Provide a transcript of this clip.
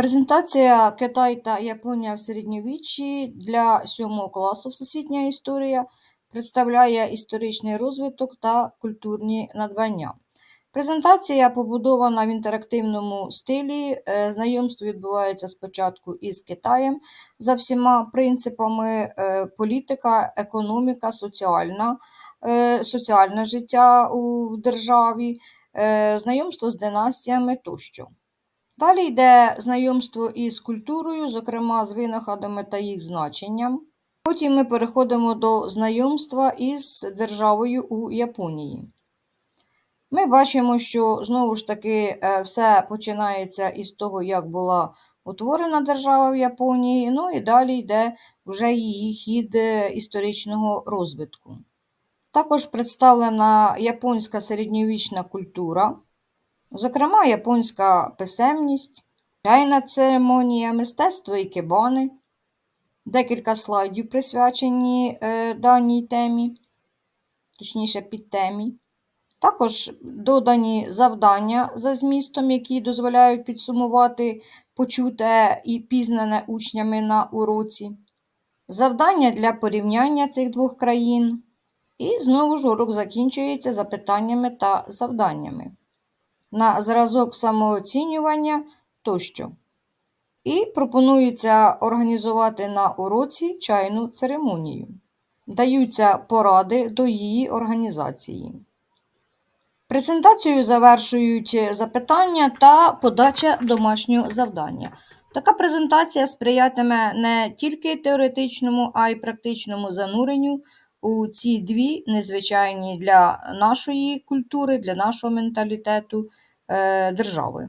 Презентація Китай та Японія в середньовіччі для 7 класу Всесвітня історія представляє історичний розвиток та культурні надбання. Презентація побудована в інтерактивному стилі. Е, Знайомство відбувається спочатку із Китаєм за всіма принципами е, політика, економіка, соціальна, е, соціальне життя у державі, знайомство з династіями тощо. Далі йде знайомство із культурою, зокрема з винаходами та їх значенням. Потім ми переходимо до знайомства із державою у Японії. Ми бачимо, що знову ж таки е, все починається із того, як була утворена держава в Японії, ну і далі йде вже її хід е, історичного розвитку. Також представлена японська середньовічна культура, зокрема японська писемність, чайна церемонія, мистецтво ікебани, декілька слайдів присвячені е, даній темі, точніше підтемі. Також додані завдання за змістом, які дозволяють підсумувати почуте і пізнане учнями на уроці, завдання для порівняння цих двох країн. І знову ж урок закінчується запитаннями та завданнями на зразок самооцінювання тощо. І пропонується організувати на уроці чайну церемонію. Даються поради до її організації. Презентацію завершують запитання та подача домашнього завдання. Така презентація сприятиме не тільки теоретичному, а й практичному зануренню у ці дві незвичайні для нашої культури, для нашого менталітету е, держави.